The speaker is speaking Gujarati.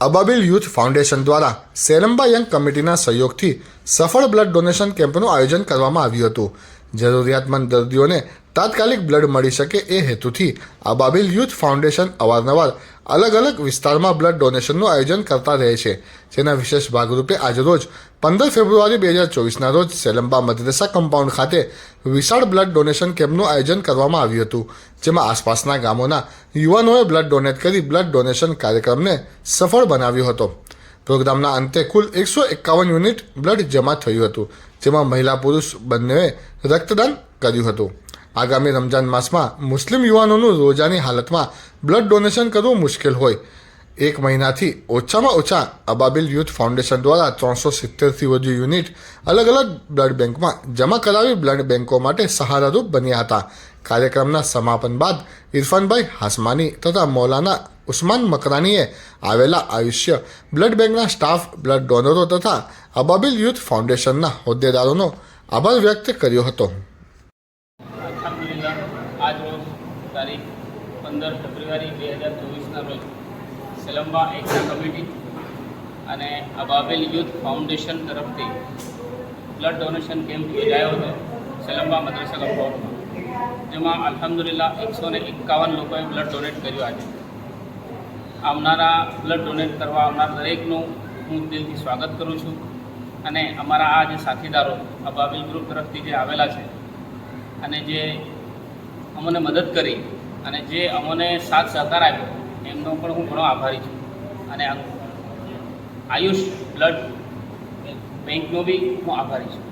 અબાબિલ યુથ ફાઉન્ડેશન દ્વારા સેરંબા યંગ કમિટીના સહયોગથી સફળ બ્લડ ડોનેશન કેમ્પનું આયોજન કરવામાં આવ્યું હતું. જરૂરિયાતમંદ દર્દીઓને તાત્કાલિક બ્લડ મળી શકે એ હેતુથી અબાબિલ યુથ ફાઉન્ડેશન અવારનવાર અલગ અલગ વિસ્તારમાં બ્લડ ડોનેશનનું આયોજન કરતા રહે છે, જેના વિશેષ ભાગરૂપે આજરોજ પંદર ફેબ્રુઆરી બે હજાર ચોવીસના રોજ સેલંબા મદ્રેસા કમ્પાઉન્ડ ખાતે વિશાળ બ્લડ ડોનેશન કેમ્પનું આયોજન કરવામાં આવ્યું હતું, જેમાં આસપાસના ગામોના યુવાનોએ બ્લડ ડોનેટ કરી બ્લડ ડોનેશન કાર્યક્રમને સફળ બનાવ્યો હતો. પ્રોગ્રામના અંતે કુલ એકસો એકાવન યુનિટ બ્લડ જમા થયું હતું, જેમાં મહિલા પુરુષ બંનેએ રક્તદાન કર્યું હતું. આગામી રમજાન માસમાં મુસ્લિમ યુવાનોનું રોજાની હાલતમાં બ્લડ ડોનેશન કરવું મુશ્કેલ હોય. એક મહિનાથી ઓછામાં ઓછા અબાબિલ યુથ ફાઉન્ડેશન દ્વારા ત્રણસો સિત્તેરથી વધુ યુનિટ અલગ અલગ બ્લડ બેંકમાં જમા કરાવી બ્લડ બેંકો માટે સહારારૂપ બન્યા હતા. કાર્યક્રમના સમાપન બાદ ઇરફાનભાઈ હાસમાની તથા મૌલાના ઉસ્માન મકરાનીએ આવેલા આયુષ્ય બ્લડ બેંકના સ્ટાફ, બ્લડ ડોનરો તથા અબાબિલ યુથ ફાઉન્ડેશનના હોદ્દેદારોનો આભાર વ્યક્ત કર્યો હતો. અને અબાબેલ યુથ ફાઉન્ડેશન તરફથી બ્લડ ડોનેશન કેમ્પ યોજાયો હતો સેલંબા મદ્રસા કમ્પાઉન્ડમાં. જેમાં અલહમદુલિલ્લાહ એકસો ને એકાવન લોકોએ બ્લડ ડોનેટ કર્યું આજે. આવનારા બ્લડ ડોનેટ કરવા આવનાર દરેકનું હું દિલથી સ્વાગત કરું છું. અને અમારા આ જે સાથીદારો અબાબિલ ગ્રુપ તરફથી જે આવેલા છે, અને જે અમને મદદ કરી, અને જે અમને સાથ સહકાર આપ્યો, એમનો પણ હું ઘણો આભારી છું. અને આયુષ બ્લડ બેંકનો બી હું આભારી છું.